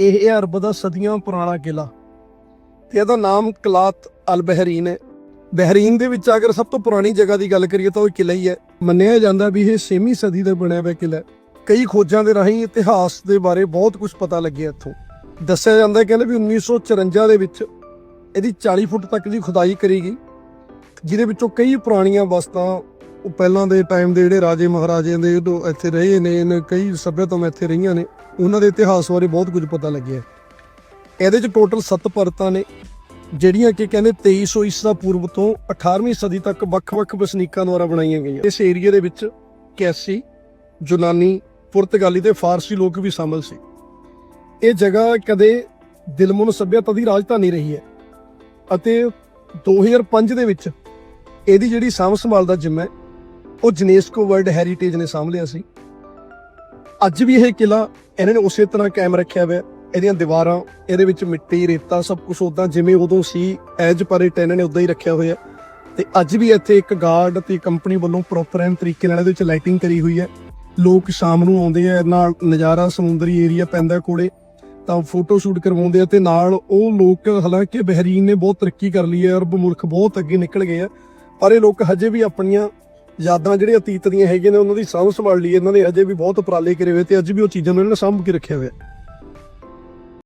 ਇਹ ਅਰਬ ਦਾ ਸਦੀਆਂ ਪੁਰਾਣਾ ਕਿਲਾ ਤੇ ਇਹਦਾ ਨਾਮ ਕਲਾਤ ਅਲ ਬਹਿਰੀਨ ਹੈ। ਬਹਿਰੀਨ ਦੇ ਵਿੱਚ ਅਗਰ ਸਭ ਤੋਂ ਪੁਰਾਣੀ ਜਗ੍ਹਾ ਦੀ ਗੱਲ ਕਰੀਏ ਤਾਂ ਉਹ ਕਿਲਾ ਹੀ ਹੈ। ਮੰਨਿਆ ਜਾਂਦਾ ਵੀ ਇਹ 6ਵੀਂ ਸਦੀ ਦਾ ਬਣਿਆ ਹੋਇਆ ਕਿਲਾ ਕਈ ਖੋਜਾਂ ਦੇ ਰਾਹੀਂ ਇਤਿਹਾਸ ਦੇ ਬਾਰੇ ਬਹੁਤ ਕੁਝ ਪਤਾ ਲੱਗਿਆ ਇੱਥੋਂ। ਦੱਸਿਆ ਜਾਂਦਾ ਕਹਿੰਦੇ ਵੀ 1954 ਦੇ ਵਿੱਚ ਇਹਦੀ 40 ਫੁੱਟ ਤੱਕ ਦੀ ਖੁਦਾਈ ਕਰੀ ਗਈ। ਜਿਹਦੇ ਵਿੱਚੋਂ ਕਈ ਪੁਰਾਣੀਆਂ ਵਸਤਾਂ ਪਹਿਲਾਂ ਦੇ ਟਾਈਮ ਦੇ ਜਿਹੜੇ ਰਾਜੇ ਮਹਾਰਾਜਿਆਂ ਦੇ ਉਦੋਂ ਇੱਥੇ ਰਹੇ ਨੇ, ਇਹਨਾਂ ਕਈ ਸੱਭਿਅਤਾਵਾਂ ਇੱਥੇ ਰਹੀਆਂ ਨੇ, ਉਹਨਾਂ ਦੇ ਇਤਿਹਾਸ ਬਾਰੇ ਬਹੁਤ ਕੁਝ ਪਤਾ ਲੱਗਿਆ। ਇਹਦੇ ਚ ਟੋਟਲ 7 ਪਰਤਾਂ ਨੇ, ਜਿਹੜੀਆਂ ਕਿ ਕਹਿੰਦੇ 2300 ਈਸਾ ਪੂਰਬ ਤੋਂ 18ਵੀਂ ਸਦੀ ਤੱਕ ਵੱਖ-ਵੱਖ ਵਸਨੀਕਾਂ ਦੁਆਰਾ ਬਣਾਈਆਂ ਗਈਆਂ। ਇਸ ਏਰੀਆ ਦੇ ਵਿੱਚ ਕੈਸੀ ਯੂਨਾਨੀ ਪੁਰਤਗਾਲੀ ਤੇ ਫਾਰਸੀ ਲੋਕ ਵੀ ਸ਼ਾਮਲ ਸੀ। ਇਹ ਜਗ੍ਹਾ ਕਦੇ ਦਿਲਮਨ ਸਭਿਅਤਾ ਦੀ ਰਾਜਧਾਨੀ ਰਹੀ ਹੈ। ਅਤੇ 2005 ਦੇ ਵਿੱਚ ਇਹਦੀ ਜਿਹੜੀ ਸਾਂਭ ਸੰਭਾਲ ਦਾ ਜ਼ਿੰਮਾ ਉਹ ਜਨੇਸਕੋ ਵਰਲਡ ਹੈਰੀਟੇਜ ਨੇ ਸਾਂਭ ਲਿਆ ਸੀ। ਅੱਜ ਵੀ ਇਹ ਕਿਲਾ ਇਹਨਾਂ ਨੇ ਉਸੇ ਤਰ੍ਹਾਂ ਕਾਇਮ ਰੱਖਿਆ ਹੋਇਆ ਇਹਦੀਆਂ ਦੀਵਾਰਾਂ, ਇਹਦੇ ਵਿੱਚ ਮਿੱਟੀ, ਰੇਤਾ, ਸਭ ਕੁਝ ਉਦਾਂ ਜਿਵੇਂ ਉਦੋਂ ਸੀ, ਐਜ ਪਰ ਇਟ ਇਹਨਾਂ ਨੇ ਉਦਾਂ ਹੀ ਰੱਖਿਆ ਹੋਇਆ ਤੇ ਅੱਜ ਵੀ ਇੱਥੇ ਇੱਕ ਗਾਰਡ ਤੇ ਕੰਪਨੀ ਵੱਲੋਂ ਪ੍ਰੋਪਰ ਐਨ ਤਰੀਕੇ ਨਾਲ ਇਹਦੇ ਵਿੱਚ ਲਾਈਟਿੰਗ ਕਰੀ ਹੋਈ ਹੈ। ਲੋਕ ਸ਼ਾਮ ਨੂੰ ਆਉਂਦੇ ਆ ਨਾਲ ਨਜ਼ਾਰਾ ਸਮੁੰਦਰੀ ਏਰੀਆ ਪੈਂਦਾ ਕੋਲੇ, ਤਾਂ ਫੋਟੋ ਸ਼ੂਟ ਕਰਵਾਉਂਦੇ ਆ ਤੇ ਨਾਲ ਉਹ ਲੋਕ ਹਾਲਾਂਕਿ ਬਹਿਰੀਨ ਨੇ ਬਹੁਤ ਤਰੱਕੀ ਕਰ ਲਈ ਹੈ, ਅਰਬ ਮੁਲਕ ਬਹੁਤ ਅੱਗੇ ਨਿਕਲ ਗਏ ਆ। ਪਰ ਇਹ ਲੋਕ ਹਜੇ ਵੀ ਆਪਣੀਆਂ ਯਾਦਾਂ ਜਿਹੜੇ ਅਤੀਤ ਦੀਆਂ ਹੈਗੀਆਂ ਨੇ, ਉਹਨਾਂ ਦੀ ਸਾਂਭ ਸੰਭਾਲ ਲਈ ਇਹਨਾਂ ਨੇ ਅਜੇ ਵੀ ਬਹੁਤ ਉਪਰਾਲੇ ਕਰੇ ਹੋਏ ਤੇ ਅੱਜ ਵੀ ਉਹ ਚੀਜ਼ਾਂ ਨੂੰ ਇਹਨਾਂ ਨੇ ਸਾਂਭ ਕੇ ਰੱਖਿਆ ਹੋਇਆ